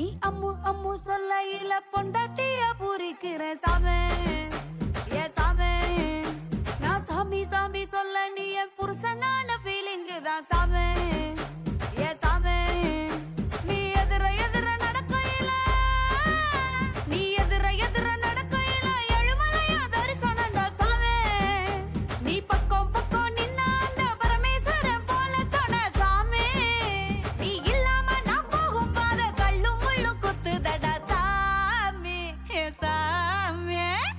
நீ அம்மு அம்மு சொல்லையில பொண்டாட்டிய பூரிக்கிற சாமே. ஏ சாமே நான் சாமி சாமி சொல்ல நீ என் புருஷனான ஃபீலிங்கு தான் சாமே.